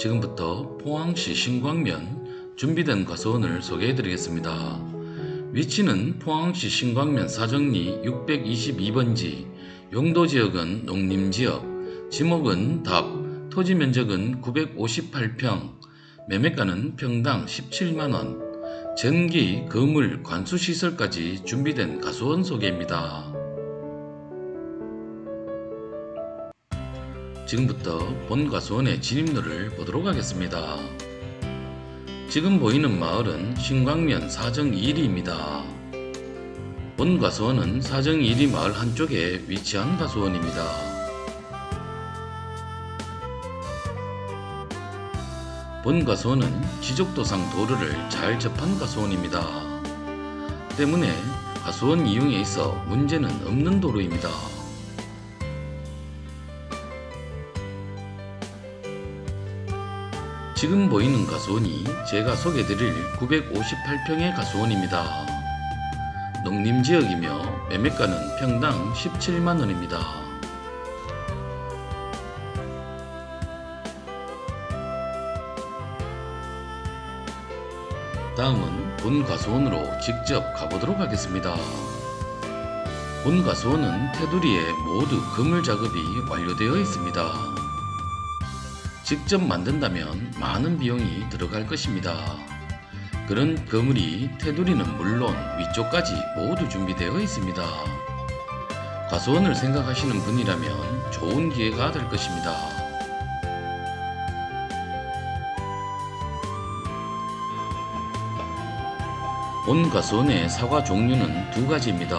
지금부터 포항시 신광면 준비된 가수원을 소개해 드리겠습니다. 위치는 포항시 신광면 사정리 622번지, 용도 지역은 농림지역, 지목은 답, 토지 면적은 958평, 매매가는 평당 17만원, 전기, 거물, 관수시설까지 준비된 가수원 소개입니다. 지금부터 본 가수원의 진입로를 보도록 하겠습니다. 지금 보이는 마을은 신광면 사정 1리입니다. 본 가수원은 사정 1리 마을 한쪽에 위치한 가수원입니다. 본 가수원은 지적도상 도로를 잘 접한 가수원입니다. 때문에 가수원 이용에 있어 문제는 없는 도로입니다. 지금 보이는 가수원이 제가 소개드릴 958평의 가수원입니다. 농림지역이며 매매가는 평당 17만원입니다. 다음은 본 가수원으로 직접 가보도록 하겠습니다. 본 가수원은 테두리에 모두 그물 작업이 완료되어 있습니다. 직접 만든다면 많은 비용이 들어갈 것입니다. 그런 그물이 테두리는 물론 위쪽까지 모두 준비되어 있습니다. 가수원을 생각하시는 분이라면 좋은 기회가 될 것입니다. 본 가수원의 사과 종류는 두 가지입니다.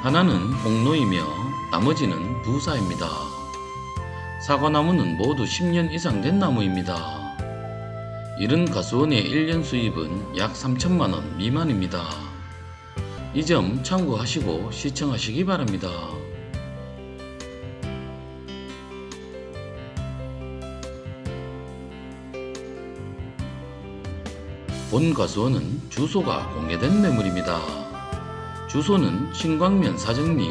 하나는 홍로이며 나머지는 부사입니다. 사과나무는 모두 10년 이상 된 나무입니다. 이런 가수원의 1년 수입은 약 3천만원 미만입니다. 이 점 참고하시고 시청하시기 바랍니다. 본 가수원은 주소가 공개된 매물입니다. 주소는 신광면 사정리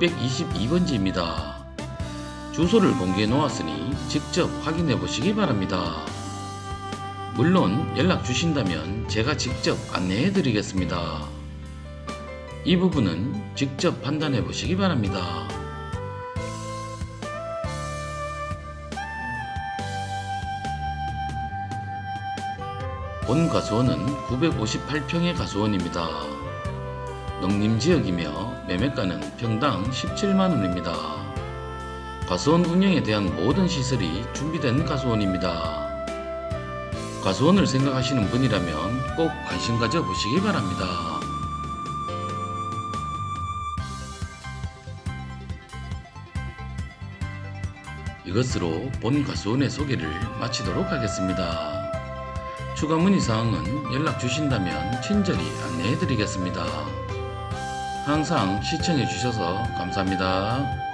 622번지입니다. 주소를 공개해 놓았으니 직접 확인해 보시기 바랍니다. 물론 연락 주신다면 제가 직접 안내해 드리겠습니다. 이 부분은 직접 판단해 보시기 바랍니다. 본 가수원은 958평의 가수원입니다. 농림지역이며 매매가는 평당 17만원입니다. 가수원 운영에 대한 모든 시설이 준비된 가수원입니다. 가수원을 생각하시는 분이라면 꼭 관심 가져 보시기 바랍니다. 이것으로 본 가수원의 소개를 마치도록 하겠습니다. 추가 문의 사항은 연락 주신다면 친절히 안내해 드리겠습니다. 항상 시청해 주셔서 감사합니다.